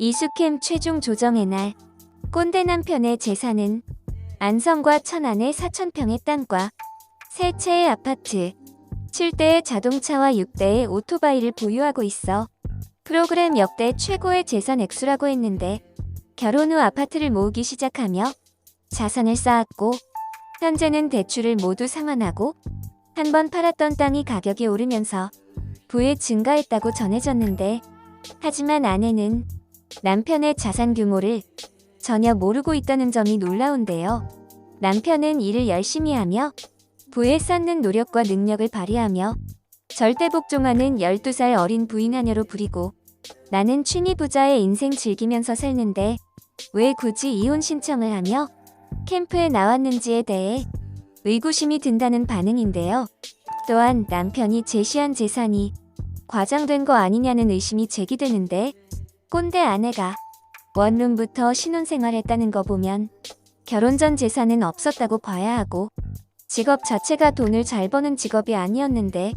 이수캠 최종 조정의 날 꼰대 남편의 재산은 안성과 천안의 4천평의 땅과 세 채의 아파트, 7대의 자동차와 6대의 오토바이를 보유하고 있어 프로그램 역대 최고의 재산 액수라고 했는데 결혼 후 아파트를 모으기 시작하며 자산을 쌓았고 현재는 대출을 모두 상환하고 한 번 팔았던 땅이 가격이 오르면서 부에 증가했다고 전해졌는데 하지만 아내는 남편의 자산 규모를 전혀 모르고 있다는 점이 놀라운데요. 남편은 일을 열심히 하며 부에 쌓는 노력과 능력을 발휘하며 절대 복종하는 12살 어린 부인 하녀로 부리고 나는 취미 부자의 인생 즐기면서 살는데 왜 굳이 이혼 신청을 하며 캠프에 나왔는지에 대해 의구심이 든다는 반응인데요. 또한 남편이 제시한 재산이 과장된 거 아니냐는 의심이 제기되는데 꼰대 아내가 원룸부터 신혼생활했다는 거 보면 결혼 전 재산은 없었다고 봐야 하고 직업 자체가 돈을 잘 버는 직업이 아니었는데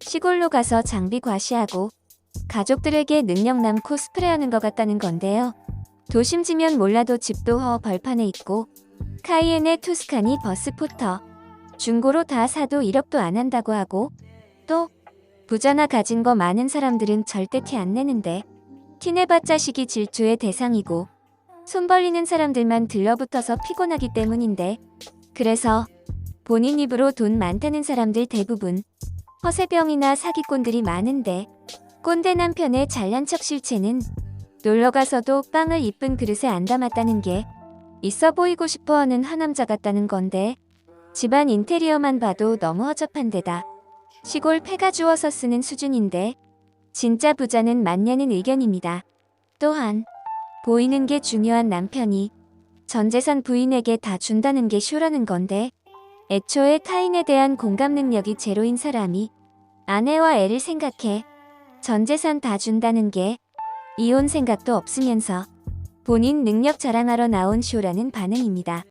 시골로 가서 장비 과시하고 가족들에게 능력남 코스프레하는 것 같다는 건데요. 도심지면 몰라도 집도 허 벌판에 있고 카이엔의 투스카니 버스포터 중고로 다 사도 1억도 안 한다고 하고 또 부자나 가진 거 많은 사람들은 절대 티 안 내는데 티내봤자 시기 질투의 대상이고 손 벌리는 사람들만 들러붙어서 피곤하기 때문인데 그래서 본인 입으로 돈 많다는 사람들 대부분 허세병이나 사기꾼들이 많은데 꼰대 남편의 잘난 척 실체는 놀러가서도 빵을 이쁜 그릇에 안 담았다는 게 있어 보이고 싶어 하는 하남자 같다는 건데 집안 인테리어만 봐도 너무 허접한 데다 시골 폐가 주워서 쓰는 수준인데 진짜 부자는 맞냐는 의견입니다. 또한 보이는 게 중요한 남편이 전 재산 부인에게 다 준다는 게 쇼라는 건데 애초에 타인에 대한 공감 능력이 제로인 사람이 아내와 애를 생각해 전 재산 다 준다는 게 이혼 생각도 없으면서 본인 능력 자랑하러 나온 쇼라는 반응입니다.